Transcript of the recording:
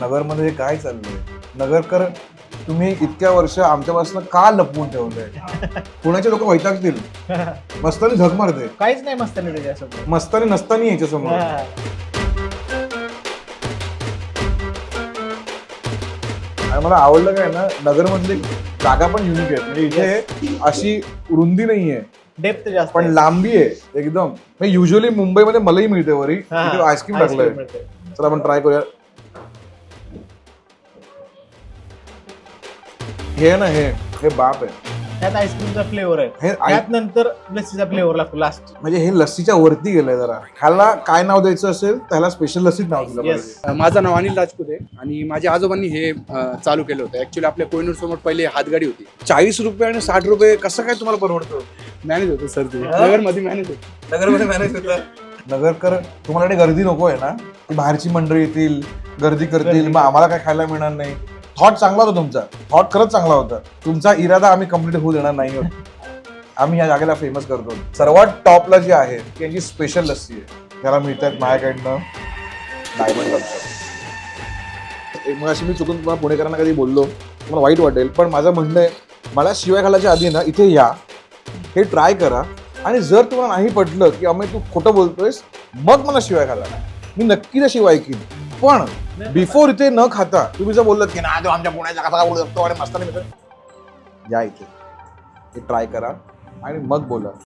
नगरमध्ये काय चाललंय? नगरकर तुम्ही इतक्या वर्ष आमच्यापासून का लपवून ठेवलंय? पुण्याचे लोक वैतागतील. मस्तानी झक मारते. काहीच नाही मस्त नाही त्याच्यासोबत मस्तानी नसतानी याच्या समोर हा. आणि मला आवडलं काय ना नगरमधली जागा पण युनिक आहे म्हणजे इथे अशी रुंदी नाहीये. डेप्थ जास्त पण. लांबी आहे एकदम. युजली मुंबईमध्ये मलाही मिळते वरी. आईस्क्रीम टाकलंय. चला आपण ट्राय करूया. हे ना हे हे बाप आहे. त्यात आईस्क्रीमचा फ्लेवर आहे. हे त्यात नंतर लस्सीचा फ्लेवर लागतो लास्ट म्हणजे हे लस्सीच्या वरती गेलंय जरा. ह्याला काय नाव द्यायचं असेल त्याला स्पेशल लस्सीच नाव दिलं येस पाहिजे. माझं नाव अनिल राजपूत आहे आणि माझ्या आजोबांनी हे अ, चालू केलं होतं. ऍक्च्युली आपल्या कोहिनूर समोर पहिले हातगाडी होती. चाळीस रुपये आणि साठ रुपये कसं काय तुम्हाला परवडतं? मॅनेज होतं सर ते. नगरमध्ये मॅनेज होतं. नगरमध्ये मॅनेज होतं. नगरकर तुम्हाला इकडे गर्दी नको आहे ना? ती बाहेरची मंडळी येतील गर्दी करतील मग आम्हाला काय खायला मिळणार नाही? थॉट चांगला होता तुमचा. थॉट खरंच चांगला होता. तुमचा इरादा आम्ही कंप्लीट होऊ देणार नाही आहोत आम्ही या जागेला फेमस करतो. सर्वात टॉपला जी आहे ती यांची स्पेशल लस्सी आहे. त्याला मिळतात माझ्याकडनं डायमंड मग अशी मी चुकून तुम्हाला पुणेकरांना कधी बोललो. मला वाईट वाटेल पण माझं म्हणणं आहे मला शिवाय घालायच्या आधी ना इथे या. हे ट्राय करा. आणि जर तुम्हाला नाही पटलं की अमे तू खोटं बोलतोयस मग मला शिवाय घाला मी नक्की शिवाय ऐकीन पण बिफोर इथे न खाता तुम्ही जर बोललात की ना तो आमच्या पुण्याचा कसा बोलू शकतो? आणि मस्त नाही या इथे. ते ट्राय करा आणि मग बोला.